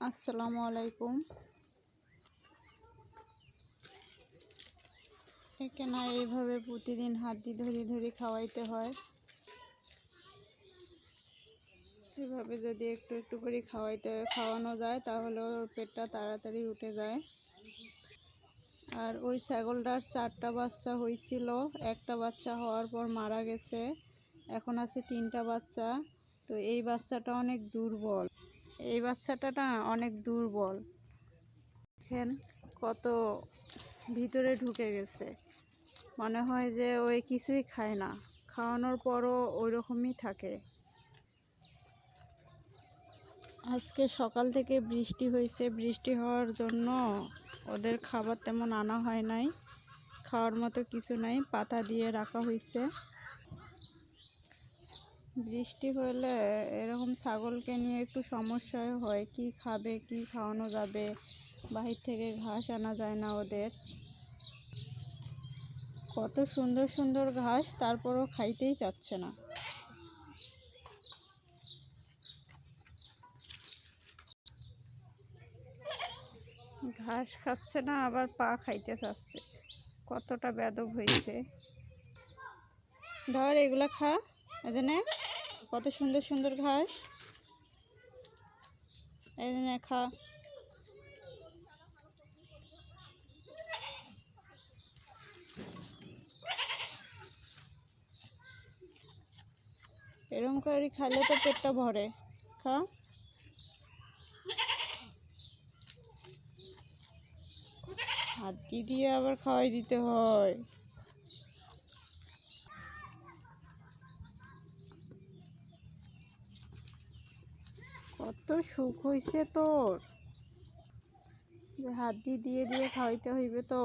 আসসালামু আলাইকুম। একে না এইভাবে প্রতিদিন হাত দিয়ে ধরে ধরে খাওয়াইতে হয়। এভাবে যদি একটু একটু করে খাওয়াইতে, খাওয়ানো যায়, তাহলে ওর পেটটা তাড়াতাড়ি উঠে যায়। আর ওই ছাগলটার চারটা বাচ্চা হয়েছিল একটা বাচ্চা হওয়ার পর মারা গেছে। এখন আছে তিনটা বাচ্চা। তো এই বাচ্চাটা অনেক দুর্বল। এই বাচ্চাটা না অনেক দুর্বল। দেখেন কত ভিতরে ঢুকে গেছে। মনে হয় যে ওই কিছুই খায় না। খাওয়ানোর পরও ওই রকমই থাকে। আজকে সকাল থেকে বৃষ্টি হয়েছে। বৃষ্টি হওয়ার জন্য ওদের খাবার তেমন আনা হয় নাই। খাওয়ার মতো কিছু নাই। পাতা দিয়ে রাখা হয়েছে। বৃষ্টি হলে এরকম ছাগলকে নিয়ে একটু সমস্যায় হয়। কি খাবে, কি খাওয়ানো যাবে? বাহির থেকে ঘাস আনা যায় না ওদের। কত সুন্দর সুন্দর ঘাস, তারপরও খাইতেই চাচ্ছে না। ঘাস খাচ্ছে না, আবার পা খাইতে চাচ্ছে। কতটা বেদব হয়েছে। ধর এগুলা খা। এখানে কত সুন্দর সুন্দর ঘাস। এখানে খা। এরকম করে খাইলে তো পেটটা ভরে। খা। হাত দিয়ে আবার খাওয়াই দিতে হয়? কত সুখ হয়েছে তোর। হাত দিয়ে দিয়ে দিয়ে খাওয়াইতে হইবে তো।